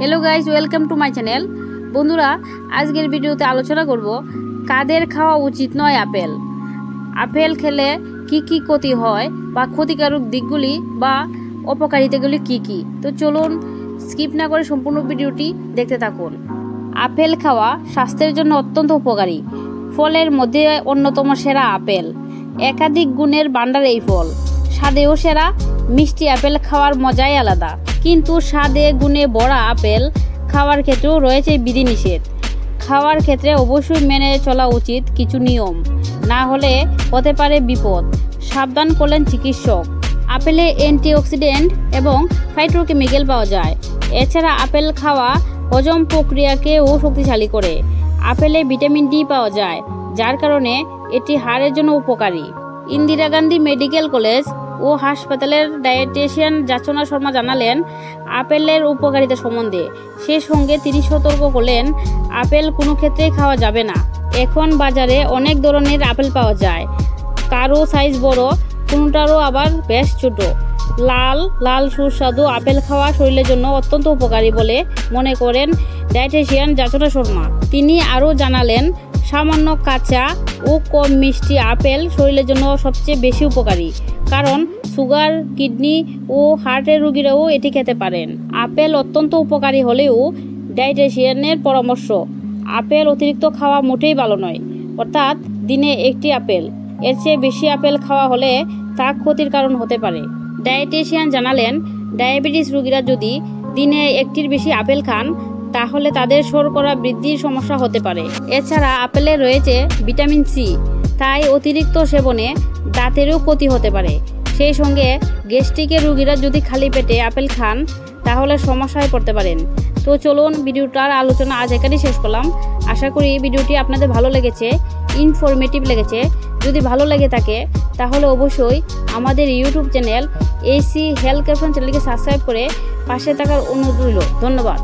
Hello guys welcome to my channel বন্ধুরা, আজকের ভিডিওতে আলোচনা করব কাদের খাওয়া উচিত নয় আপেল। আপেল খেলে কি কি ক্ষতি হয় বা ক্ষতিকারক দিকগুলি বা অপকারিতাগুলি কি কি? তো চলুন স্কিপ না করে সম্পূর্ণ ভিডিওটি দেখতে থাকুন। আপেল খাওয়া স্বাস্থ্যের জন্য অত্যন্ত উপকারী। ফলের মধ্যে অন্যতম সেরা আপেল। একাধিক গুণের ভাণ্ডার এই ফল। স্বাদেও সেরা, মিষ্টি আপেল খাওয়ার মজাই আলাদা। কিন্তু স্বাদে গুণে বড়া আপেল খাওয়ার ক্ষেত্রেও রয়েছে বিধিনিষেধ। খাওয়ার ক্ষেত্রে অবশ্যই মেনে চলা উচিত কিছু নিয়ম। না হলে হতে পারে বিপদ। সাবধান করলেন চিকিৎসক। আপেলে অ্যান্টিঅক্সিডেন্ট এবং ফাইটোকেমিক্যাল পাওয়া যায়। এছাড়া আপেল খাওয়া হজম প্রক্রিয়াকেও শক্তিশালী করে। আপেলে ভিটামিন ডি পাওয়া যায়, যার কারণে এটি হাড়ের জন্য উপকারী। ইন্দিরা গান্ধী মেডিকেল কলেজ ও হাসপাতালের ডায়েটিশিয়ান যাচনা শর্মা জানালেন, আপেলের উপকারিতা সম্বন্ধে। সে সঙ্গে তিনি সতর্ক করলেন, আপেল কোনো ক্ষেত্রেই খাওয়া যাবে না। এখন বাজারে অনেক ধরনের আপেল পাওয়া যায়। কারও সাইজ বড়, কোনোটারও আবার বেশ ছোট। লাল লাল সুস্বাদু আপেল খাওয়া শরীরের জন্য অত্যন্ত উপকারী বলে মনে করেন ডায়েটিশিয়ান যাচনা শর্মা। তিনি আরও জানালেন, সামান্য কাঁচা ও কম মিষ্টি আপেল শরীরের জন্য সবচেয়ে বেশি উপকারী। কারণ সুগার, কিডনি ও হার্টের রোগীরাও এটি খেতে পারেন। আপেল অত্যন্ত উপকারী হলেও ডায়েটেশিয়ানের পরামর্শ, আপেল অতিরিক্ত খাওয়া মোটেই ভালো নয়। অর্থাৎ দিনে একটি আপেল, এর চেয়ে বেশি আপেল খাওয়া হলে তা ক্ষতির কারণ হতে পারে। ডায়েটেশিয়ান জানালেন, ডায়াবেটিস রোগীরা যদি দিনে একটির বেশি আপেল খান, তাহলে তাদের শর্করা বৃদ্ধির সমস্যা হতে পারে। এছাড়া আপেলে রয়েছে ভিটামিন সি, তাই অতিরিক্ত সেবনে দাঁতেরও ক্ষতি হতে পারে। সেই সঙ্গে গ্যাস্ট্রিকের রুগীরা যদি খালি পেটে আপেল খান, তাহলে সমস্যায় পড়তে পারেন। তো চলুন ভিডিওটার আলোচনা আজ এখানেই শেষ করলাম। আশা করি ভিডিওটি আপনাদের ভালো লেগেছে ইনফরমেটিভ লেগেছে। যদি ভালো লেগে থাকে, তাহলে অবশ্যই আমাদের YouTube channel AC health captain চ্যানেলকে সাবস্ক্রাইব করে পাশে থাকার অনুরোধ রইল। ধন্যবাদ।